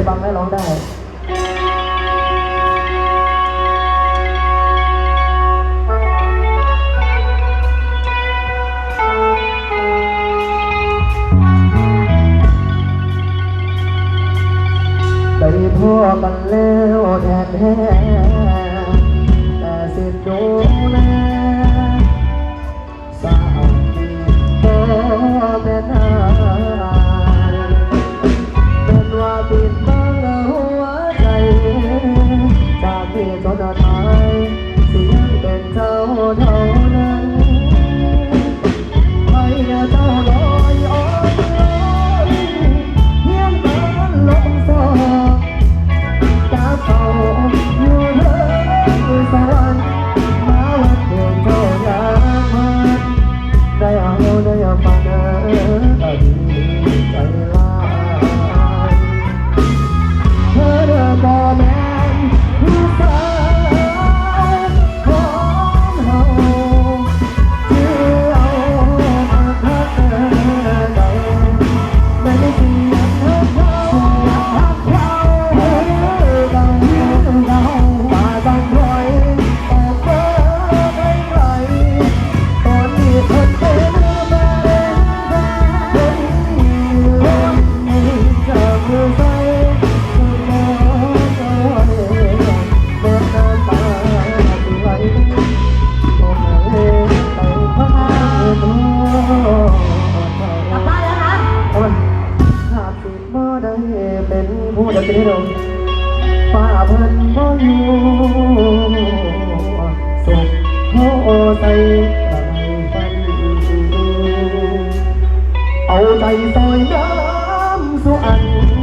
ยฟังแล้ร้องได้ ไปพ่อกันแล้วแท้แท้ ป่าเพิ่นบ่อยู่สดโหใส่ใส่ฟันเอาใจซอยน้ำสุอัน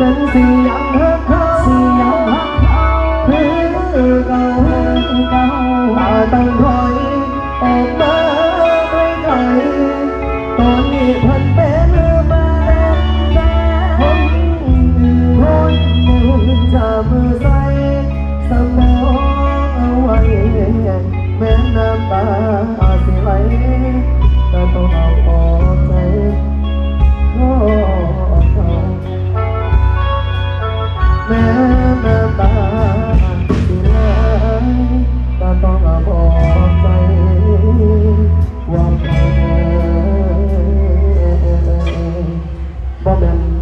นั้นสิยังหักเขาสิยังหักเขาคือเกาคือาตต้องถอยออกมาไกลไกลตอนนี้พันเป็นแฟนแฟนคนคนจะมือใสสมองเอาไว้แม้น้ำตาสิไหลก็ต้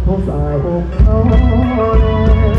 ผู้สายของเขา